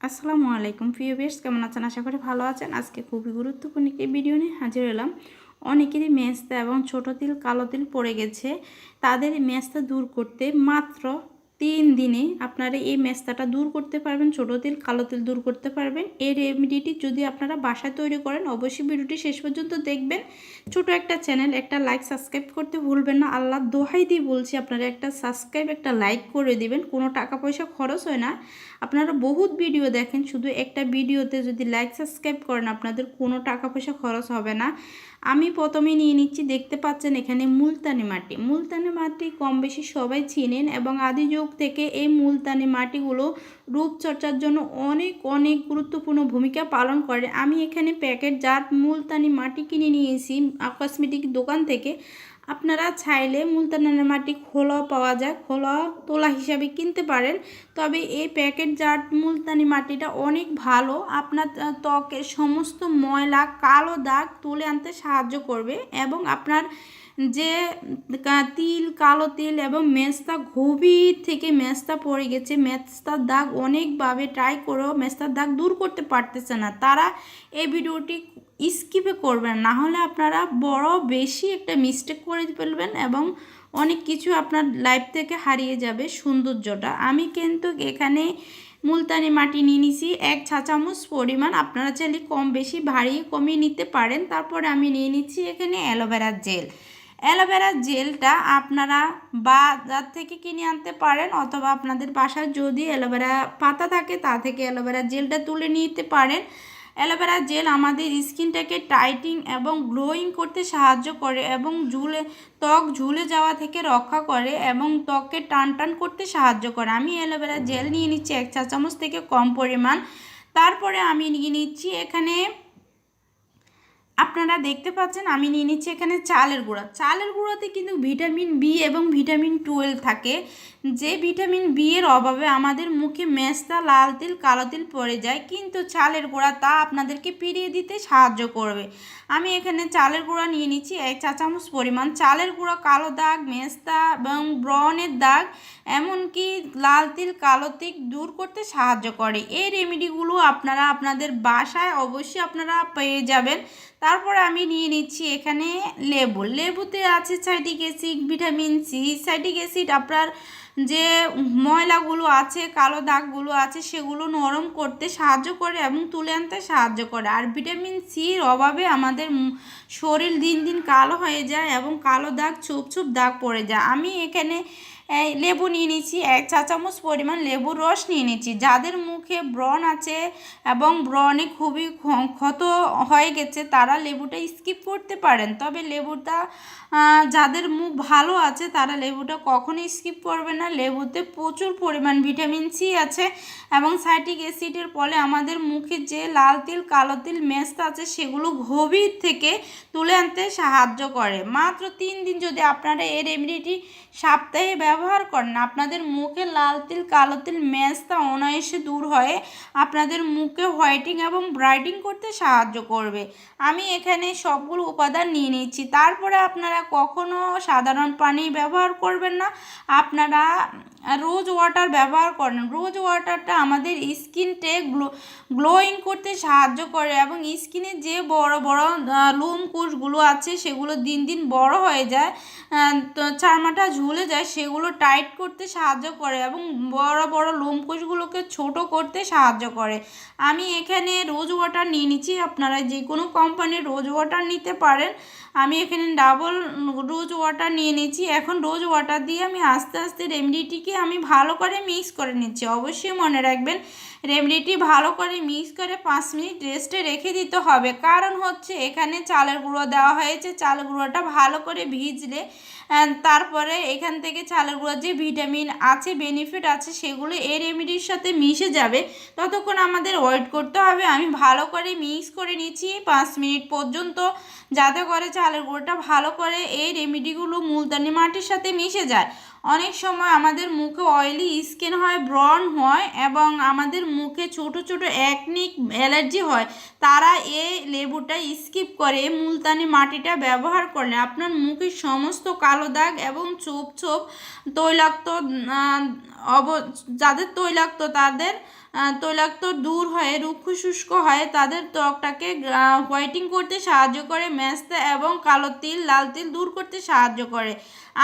আসসালামু আলাইকুম। প্রিয় বেশ কেমন আছেন? আশা করি ভালো আছেন। আজকে খুবই গুরুত্বপূর্ণ একটি ভিডিও নিয়ে হাজির হলাম। অনেকেরই মেস্তা এবং ছোট তিল, কালো তিল পড়ে গেছে। তাদের মেস্তা দূর করতে মাত্র তিন দিনে আপনারা এই মেস্তাটা দূর করতে পারবেন, ছোট তেল, কালো তেল দূর করতে পারবেন। এই রেমেডিটি যদি আপনারা বাসায় তৈরি করেন, অবশ্যই ভিডিওটি শেষ পর্যন্ত দেখবেন। ছোট একটা চ্যানেল, একটা লাইক সাবস্ক্রাইব করতে ভুলবেন না। আল্লাহ দোহাই দিয়ে বলছি, আপনারা একটা সাবস্ক্রাইব একটা লাইক করে দিবেন। কোনো টাকা পয়সা খরচ হয় না। আপনারা বহুত ভিডিও দেখেন, শুধু একটা ভিডিওতে যদি লাইক সাবস্ক্রাইব করেন, আপনাদের কোনো টাকা পয়সা খরচ হবে না। আমি প্রথমে নিয়ে নিচ্ছি, দেখতে পাচ্ছেন এখানে মুলতানি মাটি। মুলতানি মাটি কম বেশি সবাই চিনেন এবং আদি যুগ থেকে এই মুলতানি মাটিগুলো রূপচর্চার জন্য অনেক অনেক গুরুত্বপূর্ণ ভূমিকা পালন করে। আমি এখানে প্যাকেট জাত মুলতানি মাটি কিনে নিয়েছি কসমেটিক দোকান থেকে। আপনারা চাইলে মুলতানের মাটি খোলা পাওয়া যায় খোলা তোলা হিসাবে কিনতে পারেন। তবে এই প্যাকেট জাট মুলতানি মাটিটা অনেক ভালো। আপনার ত্বকের সমস্ত ময়লা, কালো দাগ তুলে আনতে সাহায্য করবে এবং আপনার যে তিল, কালো তিল এবং মেস্তা গভীর থেকে মেস্তা পড়ে গেছে মেস্তার দাগ অনেকভাবে ট্রাই করেও মেস্তার দাগ দূর করতে পারতেছে না। তারা এই ভিডিওটি স্কিপে করবেন। না হলে আপনারা বড় বেশি একটা মিস্টেক করে ফেলবেন এবং অনেক কিছু আপনার লাইফ থেকে হারিয়ে যাবে সৌন্দর্যটা। আমি কিন্তু এখানে মুলতানি মাটি নিয়ে নিছি, এক চা চামচ পরিমাণ। আপনারা চাইলে কম বেশি ভারী কমিয়ে নিতে পারেন। তারপরে আমি নিয়ে নিচ্ছি এখানে অ্যালোভেরা জেল। অ্যালোভেরা জেলটা আপনারা বাজার থেকে কিনে আনতে পারেন অথবা আপনাদের বাসায় যদি অ্যালোভেরা পাতা থাকে, তা থেকে অ্যালোভেরা জেলটা তুলে নিতে পারেন। অ্যালোভেরা জেল আমাদের স্কিনটাকে টাইটিং এবং গ্লোয়িং করতে সাহায্য করে এবং ঝুলে, ত্বক ঝুলে যাওয়া থেকে রক্ষা করে এবং ত্বককে টান টান করতে সাহায্য করে। আমি অ্যালোভেরা জেল নিয়ে নিচ্ছি এক চা চামচ থেকে কম পরিমাণ। তারপরে আমি নিয়ে নিচ্ছি এখানে আপনারা দেখতে পাচ্ছেন, আমি নিয়ে নিচ্ছি এখানে চালের গুঁড়া। চালের গুঁড়াতে কিন্তু ভিটামিন বি এবং ভিটামিন টুয়েলভ থাকে। যে ভিটামিন বি এর অভাবে আমাদের মুখে মেস্তা, লাল তিল, কালো তিল পড়ে যায়, কিন্তু চালের গুঁড়া তা আপনাদেরকে পিরিয়ে দিতে সাহায্য করবে। আমি এখানে চালের গুঁড়া নিয়ে নিচ্ছি, এক চা চামচ পরিমাণ। চালের গুঁড়া কালো দাগ, মেস্তা এবং ব্রনের দাগ, এমনকি লাল তিল, কালো তিল দূর করতে সাহায্য করে। এই রেমেডিগুলো আপনারা আপনাদের বাসায় অবশ্যই আপনারা পেয়ে যাবেন। তারপরে আমি নিয়ে নিচ্ছি এখানে লেবু। লেবুতে আছে citric acid, vitamin C. Citric acid আপনার যে ময়লাগুলো আছে, কালো দাগগুলো আছে, সেগুলো নরম করতে সাহায্য করে এবং তুলে আনতে সাহায্য করে। আর ভিটামিন সির অভাবে আমাদের শরীর দিন দিন কালো হয়ে যায় এবং কালো দাগ চুপ চুপ দাগ পড়ে যায়। আমি এখানে লেবু নিয়ে নিচ্ছি এক চা চামচ পরিমাণ লেবুর রস নিয়ে নিচ্ছি যাদের মুখে ব্রণ আছে এবং ব্রণে খুবই ক্ষত হয়ে গেছে, তারা লেবুটা স্কিপ করতে পারেন। তবে লেবুটা যাদের মুখ ভালো আছে, তারা লেবুটা কখনোই স্কিপ করবে না। লেবুতে প্রচুর পরিমাণ ভিটামিন সি আছে এবং সাইটিক অ্যাসিডের ফলে আমাদের মুখে যে লাল তিল, কালো তিল, মেস্ত আছে, সেগুলো গভীর থেকে তুলে আনতে সাহায্য করে। মাত্র তিন দিন যদি আপনারা এই রেমেডিটি সপ্তাহে ব্যবহার করেন। আপনাদের মুখে লাল তিল, কালো তিল ম্যাচটা অনায়াসে দূর হয়ে আপনাদের মুখে হোয়াইটিং এবং ব্রাইটিং করতে সাহায্য করবে। আমি এখানে সবগুলো উপাদান নিয়ে নিচ্ছি। তারপরে আপনারা কখনও সাধারণ পানি ব্যবহার করবেন না। আপনারা রোজ ওয়াটার ব্যবহার করেন। রোজ ওয়াটারটা আমাদের স্কিনটে গ্লো, গ্লোয়িং করতে সাহায্য করে এবং স্কিনে যে বড় বড় লোম কোষগুলো আছে সেগুলো দিন দিন বড় হয়ে যায় তো চারমাটা ঝুলে যায় সেগুলো টাইট করতে সাহায্য করে এবং বড় বড় লোম কোষগুলোকে ছোট করতে সাহায্য করে। আমি এখানে রোজ ওয়াটার নিয়ে নিচ্ছি, আপনারা যে কোনো কোম্পানির রোজ ওয়াটার নিতে পারেন। আমি এখানে ডাবল রোজ ওয়াটার নিয়ে নিচ্ছি। এখন রোজ ওয়াটার দিয়ে আমি আস্তে আস্তে রেমডিটিকে আমি ভালো করে মিক্স করে নিচ্ছি। অবশ্যই মনে রাখবেন, রেমডিটি ভালো করে মিক্স করে পাঁচ মিনিট রেস্টে রেখে দিতে হবে। কারণ হচ্ছে এখানে চালের গুঁড়ো দেওয়া হয়েছে, চালের গুঁড়োটা ভালো করে ভিজলে তারপরে এখান থেকে চালের গুঁড়ো যে ভিটামিন আছে বেনিফিট আছে, সেগুলো এই রেমেডির সাথে মিশে যাবে। ততক্ষণ আমাদের ওয়েট করতে হবে। আমি ভালো করে মিক্স করে নিচ্ছি পাঁচ মিনিট পর্যন্ত, যাতে করে চালের গুঁড়োটা ভালো করে এই রেমেডিগুলো মুলতানি মাটির সাথে মিশে যায়। অনেক সময় আমাদের মুখে অয়েলি স্কিন হয় ব্রন হয় এবং আমাদের মুখে ছোট ছোট অ্যাকনিক অ্যালার্জি হয়, তারা এই লেবুটা স্কিপ করে মুলতানি মাটিটা ব্যবহার করলে আপনার মুখের সমস্ত কালো দাগ এবং চোপ চোপ তৈলাক্ত অব, যাদের তৈলাক্ত, তাদের তৈলাক্ত দূর হয়ে, রুক্ষ শুষ্ক হয়, তাদের ত্বকটাকে হোয়াইটিং করতে সাহায্য করে মেস্তা এবং কালো তিল, লাল তিল দূর করতে সাহায্য করে।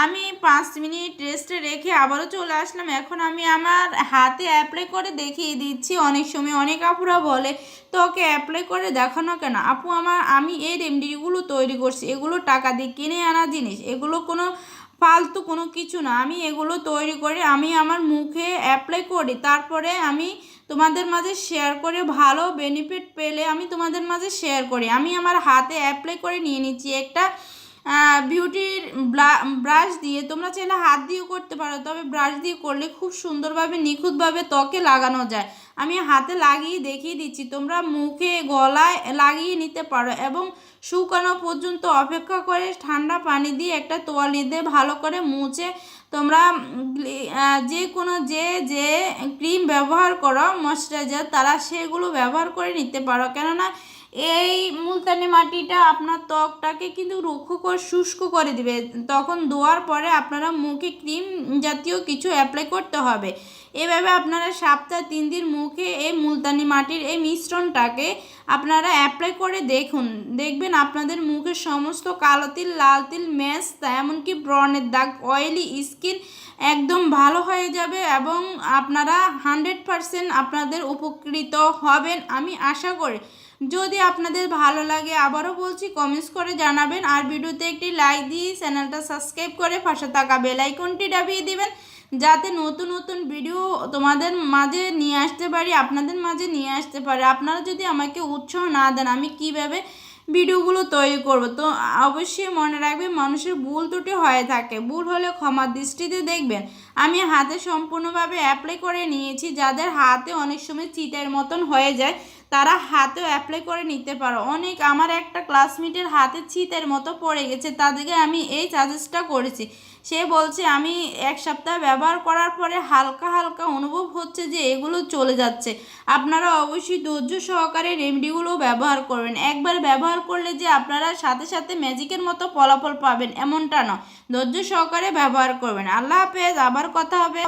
আমি পাঁচ মিনিট রেস্টে রেখে আবারও চলে আসলাম। এখন আমি আমার হাতে অ্যাপ্লাই করে দেখিয়ে দিচ্ছি। অনেক সময় অনেক আপুরা বলে তোকে অ্যাপ্লাই করে দেখানো কেন? আপু, আমার, আমি এই রেমেডিগুলো তৈরি করছি। এগুলো টাকা দিয়ে কিনে আনা জিনিস। এগুলো কোনো ফালতু কোনো কিছু না। আমি এগুলো তৈরি করে আমি আমার মুখে অ্যাপ্লাই করি। তারপরে আমি তোমাদের মাঝে শেয়ার করে ভালো বেনিফিট পেলে আমি তোমাদের মাঝে শেয়ার করি। আমি আমার হাতে অ্যাপ্লাই করে নিয়ে নিচ্ছি একটা বিউটির ব্রাশ দিয়ে তোমরা চাইলে হাত দিয়েও করতে পারো, তবে ব্রাশ দিয়ে করলে খুব সুন্দরভাবে, নিখুঁতভাবে ত্বকে লাগানো যায়। আমি হাতে লাগিয়ে দেখিয়ে দিচ্ছি, তোমরা মুখে, গলায় লাগিয়ে নিতে পারো এবং শুকানো পর্যন্ত অপেক্ষা করে ঠান্ডা পানি দিয়ে একটা তোয়ালি দিয়ে ভালো করে মুছে তোমরা যে কোনো যে যে ক্রিম ব্যবহার করো ময়শ্চারাইজার তারা সেগুলো ব্যবহার করে নিতে পারো। কেননা এই মুলতানি মাটিটা আপনার ত্বকটাকে কিন্তু রুক্ষ করে, শুষ্ক করে দিবে। তখন ধোয়ার পরে আপনারা মুখে ক্রিম জাতীয় কিছু অ্যাপ্লাই করতে হবে। এভাবে আপনারা সপ্তাহে তিন দিন মুখে এই মুলতানি মাটির এই মিশ্রণটাকে আপনারা অ্যাপ্লাই করে দেখুন। দেখবেন আপনাদের মুখের সমস্ত কালো তিল, লাল তিল, ম্যাচ এমনকি ব্রণের দাগ অয়েলি স্কিন একদম ভালো হয়ে যাবে এবং আপনারা হান্ড্রেড পারসেন্ট আপনাদের উপকৃত হবেন, আমি আশা করি। যদি আপনাদের ভালো লাগে আবারও বলছি কমেন্টস করে জানাবেন। আর ভিডিওতে একটি লাইক দিয়ে চ্যানেলটা সাবস্ক্রাইব করে পাশে থাকা বেল ডাবিয়ে দিবেন, যাতে নতুন নতুন ভিডিও তোমাদের মাঝে নিয়ে আসতে পারি, আপনাদের মাঝে নিয়ে আসতে পারি। আপনারা যদি আমাকে উৎসাহ না দেন, আমি কীভাবে ভিডিওগুলো তৈরি করব? তো অবশ্যই মনে রাখবে মানুষের ভুল ত্রুটি হয়ে থাকে। ভুল হলে ক্ষমার দৃষ্টিতে দেখবেন। আমি হাতে সম্পূর্ণভাবে অ্যাপ্লাই করে নিয়েছি, যাদের হাতে অনেক সময় চিতের মতন হয়ে যায় তারা হাতেও অ্যাপ্লাই করে নিতে পারো। অনেক আমার একটা ক্লাসমেটের হাতে ছিতের মতো পড়ে গেছে, তাদেরকে আমি এই সাজেস্টটা করেছি। সে বলছে, আমি এক সপ্তাহ ব্যবহার করার পরে হালকা হালকা অনুভব হচ্ছে যে এগুলো চলে যাচ্ছে। আপনারা অবশ্যই ধৈর্য সহকারে রেমেডিগুলো ব্যবহার করবেন। একবার ব্যবহার করলে যে আপনারা সাথে সাথে ম্যাজিকের মতো ফলাফল পাবেন, এমনটা নয়। ধৈর্য সহকারে ব্যবহার করবেন। আল্লাহ হাফেজ, আবার কথা হবে।